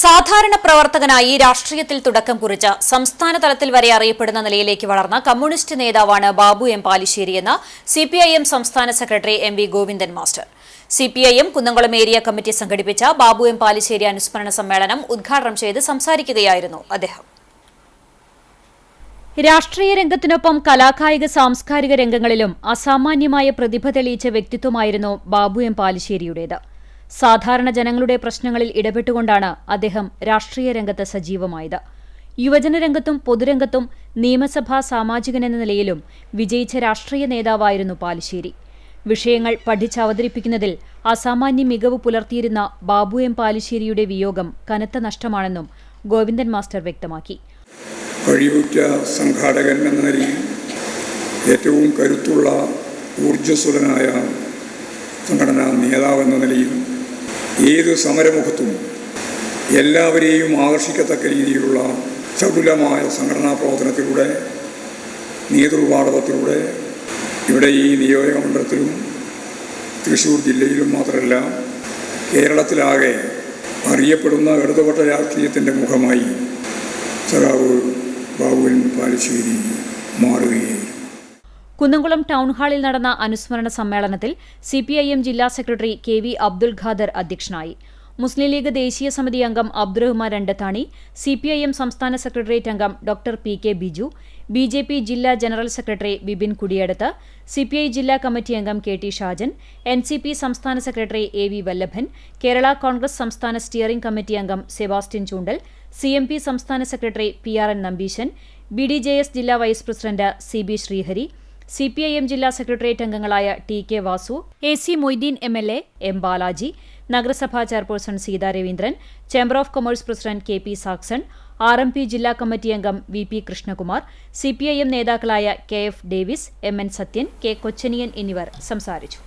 സാധാരണ പ്രവർത്തകനായി രാഷ്ട്രീയത്തിൽ തുടക്കം കുറിച്ച സംസ്ഥാന തലത്തിൽ വരെ അറിയപ്പെടുന്ന നിലയിലേക്ക് വളർന്ന കമ്മ്യൂണിസ്റ്റ് നേതാവാണ് ബാബു എം പാലിശ്ശേരിയെന്ന് സിപിഐഎം സംസ്ഥാന secretary M V Govindan master. CPIM Kunnamkulam area committee സംഘടിപ്പിച്ച ബാബു എം പാലിശ്ശേരി അനുസ്മരണ സമ്മേളനം ഉദ്ഘാടനം ചെയ്ത് സംസാരിക്കുകയായിരുന്നു അദ്ദേഹം. രാഷ്ട്രീയ രംഗത്തിനൊപ്പം കലാകായിക സാംസ്കാരിക രംഗങ്ങളിലും അസാമാന്യമായ പ്രതിഭ തെളിയിച്ച വ്യക്തിത്വമായിരുന്നു ബാബു എം പാലിശ്ശേരിയുടേത്. സാധാരണ ജനങ്ങളുടെ പ്രശ്നങ്ങളിൽ ഇടപെട്ടുകൊണ്ടാണ് അദ്ദേഹം രാഷ്ട്രീയ രംഗത്ത് സജീവമായത്. യുവജന രംഗത്തും പൊതുരംഗത്തും നിയമസഭാ സാമാജികൻ എന്ന നിലയിലും വിജയിച്ച രാഷ്ട്രീയ നേതാവായിരുന്നു പാലശ്ശേരി. വിഷയങ്ങൾ പഠിച്ചവതരിപ്പിക്കുന്നതിൽ അസാമാന്യ മികവ് പുലർത്തിയിരുന്ന ബാബു എം പാലിശ്ശേരിയുടെ വിയോഗം കനത്ത നഷ്ടമാണെന്നും ഗോവിന്ദൻ മാസ്റ്റർ വ്യക്തമാക്കി. കഴിവുറ്റ സംഘാടകൻ എന്ന നിലയിൽ ഏറ്റവും കരുത്തുള്ള ഊർജസ്വലനായ സംഘടനാ നേതാവ് എന്ന നിലയിൽ ഏത് സമരമുഖത്തും എല്ലാവരെയും ആകർഷിക്കത്തക്ക രീതിയിലുള്ള ചടുലമായ സംഘടനാ പ്രവർത്തനത്തിലൂടെ നേതൃപാടവത്തിലൂടെ ഇവിടെ ഈ നിയോജക മണ്ഡലത്തിലും തൃശ്ശൂർ ജില്ലയിലും മാത്രമല്ല കേരളത്തിലാകെ അറിയപ്പെടുന്ന ഇടതുപക്ഷ രാഷ്ട്രീയത്തിന്റെ മുഖമായി സഖാവ് ബാബുവിൻ പാലശ്ശേരി മാറുകയായിരുന്നു കുന്നംകുളം ടൗൺ ഹാളിൽ നടന്ന അനുസ്മരണ സമ്മേളനത്തിൽ സിപിഐഎം ജില്ലാ secretary K V Abdul Khader അധ്യക്ഷനായി. മുസ്ലിം ലീഗ് ദേശീയ സമിതി അംഗം അബ്ദുറഹ്മാൻ രണ്ടത്താണി സിപിഐഎം സംസ്ഥാന സെക്രട്ടേറിയറ്റ് അംഗം doctor P K Biju B J P ജില്ലാ general secretary Bibin Kudiyadath CPI ജില്ലാ കമ്മിറ്റി അംഗം K T Shajan N C P സംസ്ഥാന secretary A V Vallabhan Kerala Congress സംസ്ഥാന സ്റ്റിയറിംഗ് കമ്മിറ്റി അംഗം Sebastian Choondal C M P സംസ്ഥാന secretary P R N Nambeesan B D J S ജില്ലാ vice president C B Sreehari C P I M ജില്ലാ secretariat അംഗങ്ങളായ T K Vasu A C Moideen M L A M Balaji നഗരസഭാ chairperson Seetha Raveendran chamber of commerce president K P Saxon R M P ജില്ലാ committee അംഗം V P Krishnakumar C P I M നേതാക്കളായ K F Davis M N Sathyan K Kochaniyan എന്നിവർ സംസാരിച്ചു.